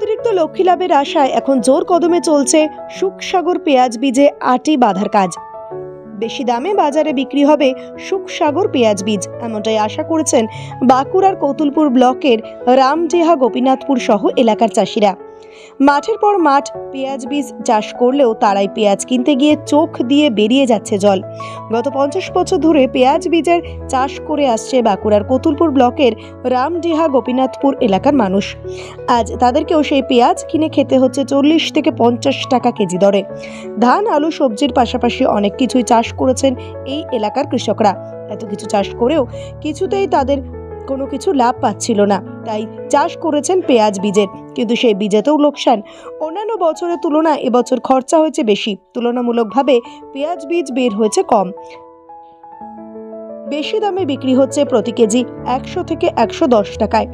অতিরিক্ত লক্ষ্মী লাভের আশায় এখন জোর কদমে চলছে সুখসাগর পেঁয়াজ বীজে আটি বাঁধার কাজ। বেশি দামে বাজারে বিক্রি হবে সুখসাগর পেঁয়াজ বীজ, এমনটাই আশা করেছেন বাঁকুড়ার কৌতুলপুর ব্লকের রামজেহা গোপীনাথপুর সহ এলাকার চাষিরা। মাঠের পর মাঠ পেঁয়াজ বীজ চাষ করলেও তারাই পেঁয়াজ কিনতে গিয়ে চোখ দিয়ে বেরিয়ে যাচ্ছে জল। গত পঞ্চাশ বছর ধরে পেঁয়াজ বীজের চাষ করে আসছে বাঁকুড়ার কতুলপুর ব্লকের রামডিহা গোপীনাথপুর এলাকার মানুষ। আজ তাদেরকেও সেই পেঁয়াজ কিনে খেতে হচ্ছে চল্লিশ থেকে পঞ্চাশ টাকা কেজি দরে। ধান, আলু, সবজির পাশাপাশি অনেক কিছুই চাষ করেছেন এই এলাকার কৃষকরা। এত কিছু চাষ করেও কিছুতেই তাদের কোনো কিছু লাভ পাচ্ছিল না। তাই চাষ করেছেন পেঁয়াজ বীজের, কিন্তু সেই বীজেতেও লোকসান। অন্যান্য বছরের তুলনায় এবছর খরচা হয়েছে বেশি। তুলনামূলকভাবে পেঁয়াজ বীজ বের হয়েছে কম। বেশি দামে বিক্রি হচ্ছে প্রতি কেজি একশো থেকে একশো দশ টাকায়।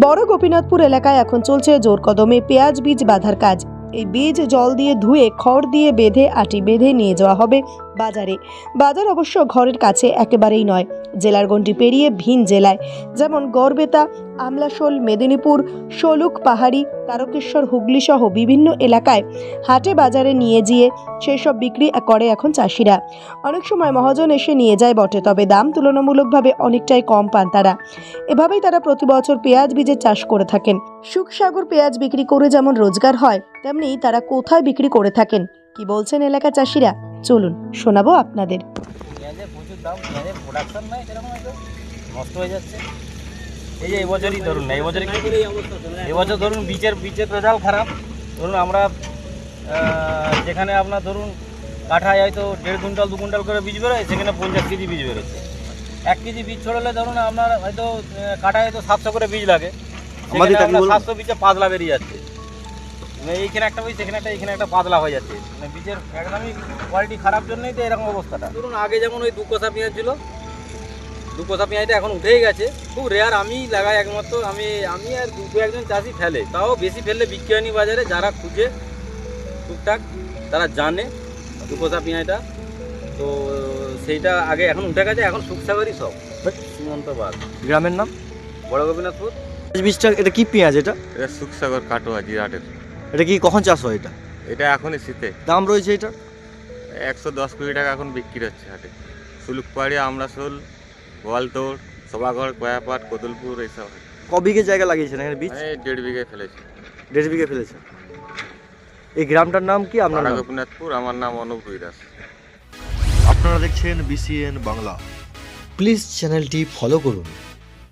বড় গোপীনাথপুর এলাকায় এখন চলছে জোর কদমে পেঁয়াজ বীজ বাঁধার কাজ। এই বীজ জল দিয়ে ধুয়ে, খড় দিয়ে বেঁধে, আটি বেঁধে নিয়ে যাওয়া হবে বাজারে। বাজার অবশ্য ঘরের কাছে একেবারেই নয়, জেলার গণ্ডি পেরিয়ে ভিন জেলায়। যেমন গড়বেতা, আমলাশোল, মেদিনীপুর, শোলুক, পাহাড়ি, তারকেশ্বর হুগলি সহ বিভিন্ন এলাকায় হাটে বাজারে নিয়ে গিয়ে সেসব বিক্রি করে এখন চাষিরা। অনেক সময় মহাজন এসে নিয়ে যায় বটে, তবে দাম তুলনামূলকভাবে অনেকটাই কম পান তারা। এভাবেই তারা প্রতি বছর পেঁয়াজ বীজের চাষ করে থাকেন। সুখসাগর পেঁয়াজ বিক্রি করে যেমন রোজগার হয়, তেমনি তারা কোথায় বিক্রি করে থাকেন? কি বলছেন এলাকা চাষিরা? চলুন, শোনাবো আপনাদের। পেঁয়াজের প্রচুর দাম প্রোডাকশন নাই সেরকম নষ্ট হয়ে যাচ্ছে। এই যে এবছরই ধরুন না এবছরে এবছর ধরুন বীজের বীজের রেজাল্ট খারাপ। ধরুন আমরা যেখানে আপনার ধরুন কাঠায় হয়তো দেড় কুইন্টাল, দু কুইন্টাল করে বীজ বেরোয়, সেখানে পঞ্চাশ কেজি বীজ বেরোচ্ছে। এক কেজি বীজ ছড়ালে ধরুন আপনার হয়তো কাঠায় হয়তো সাতশো করে বীজ লাগে। আমাদের তাকে বলুন। সাতশো বীজে পাতলা বেরিয়ে যাচ্ছে। মানে এইখানে একটা বীজ সেখানে একটা এখানে একটা পাতলা হয়ে যাচ্ছে। মানে বীজের একদমই কোয়ালিটি খারাপ জন্যই তো এরকম অবস্থাটা। ধরুন আগে যেমন ওই দু কোষা পেঁয়াজ ছিল দু কোষা পেঁয়াজটা এখন উঠেই গেছে। খুব রেয়ার আমি লাগাই একমাত্র আমি আমি আর দু একজন চাষি ফেলে। তাও বেশি ফেললে হয়নি বাজারে যারা খুঁজে টুকটাক তারা জানে দু কোষা পেঁয়াজটা। তো সেইটা আগে এখন উঠে গেছে এখন সুখসাগরই সব। সীমন্ত বাদ গ্রামের নাম? বড় গোপীনাথপুর। বীজটা এটা কি পেঁয়াজ এটা? এটা সুখসাগর কাটোয়া জিরাটের। এটা কি কখন চাষ হয় এটা? এটা এখনই শীতে। দাম রয়েছে এটা একশো দশ কোটি টাকা এখন বিক্রি হচ্ছে হাটে। সুলুকপাড়ি আমরাশোল গোয়ালতোড় সভাঘর কয়াপাট কদলপুর এইসব। ক বিঘে জায়গা লাগিয়েছেন এখানে বীজ? দেড় বিঘে ফেলেছি। দেড় বিঘে ফেলেছেন। এই গ্রামটার নাম কি আপনার গোপীনাথপুর আমার নাম অনুপ দাস আপনারা দেখছেন বিসিএন বাংলা। প্লিজ চ্যানেলটি ফলো করুন।